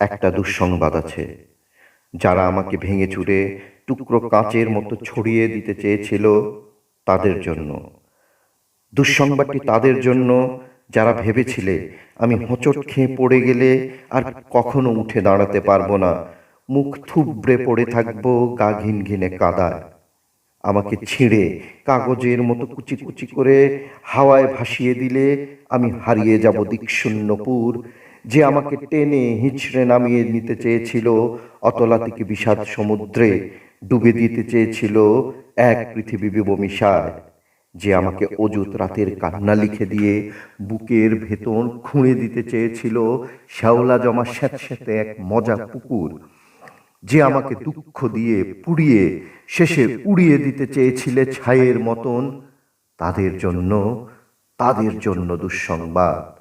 একটা দুঃসংবাদ আছে। যারা আমাকে ভেঙে চুরে টুকরো কাঁচের মতো ছড়িয়ে দিতে চেয়েছিল, তাদের জন্য। দুঃসংবাদটি তাদের জন্য, যারা ভেবেছিলে আমি হোঁচট খেয়ে পড়ে গেলে আর কখনো উঠে দাঁড়াতে পারব না, মুখ থুবড়ে পড়ে থাকব গা ঘিন ঘিনে কাদায়। আমাকে ছিঁড়ে কাগজের মতো কুচি কুচি করে হাওয়ায় ভাসিয়ে দিলে আমি হারিয়ে যাব দিকশূন্যপুর যে আমাকে টেনে হিঁচড়ে নামিয়ে নিতে চেয়েছিল, অতলাতিকে বিষাদ সমুদ্রে ডুবে দিতে চেয়েছিল এক পৃথিবী বিবমিশায় যে আমাকে অযুত রাতের কান্না লিখে দিয়ে বুকের ভেতর খুঁড়ে দিতে চেয়েছিল শ্যাওলা জমা স্যাঁতস্যাঁতে এক মজা পুকুর যে আমাকে দুঃখ দিয়ে পুড়িয়ে শেষে উড়িয়ে দিতে চেয়েছিলে ছায়ের মতন, তাদের জন্য তাদের জন্য দুঃসংবাদ।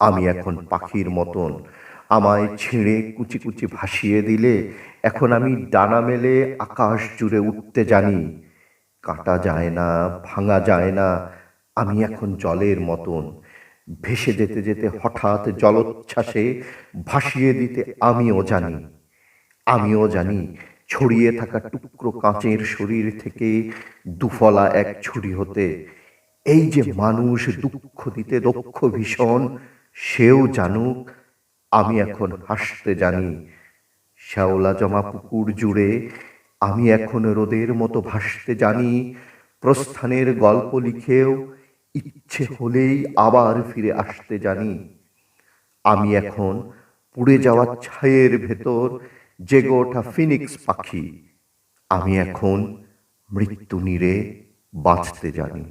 আমি এখন পাখির মতন। আমায় ছিঁড়ে কুচি কুচি ভাসিয়ে দিলে এখন আমি ডানা মেলে আকাশ জুড়ে উঠতে জানি। কাটা যায় না, ভাঙা যায় না, আমি এখন জলের মতন। ভেসে যেতে যেতে হঠাৎ জলোচ্ছ্বাসে ভাসিয়ে দিতে আমিও জানি। আমিও জানি ছড়িয়ে থাকা টুকরো কাঁচের শরীর থেকে দুফলা এক ছুরি হতে। এই যে মানুষ দুঃখ দিতে দক্ষ ভীষণ সেও জানুক, আমি এখন হাসতে জানি। শ্যাওলা জমা পুকুর জুড়ে আমি এখন রোদের মতো ভাসতে জানি। প্রস্থানের গল্প লিখেও ইচ্ছে হলেই আবার ফিরে আসতে জানি। আমি এখন পুড়ে যাওয়া ছায়ের ভেতর জেগে ওঠা ফিনিক্স পাখি, আমি এখন মৃত্যু নীড়ে বাঁচতে জানি।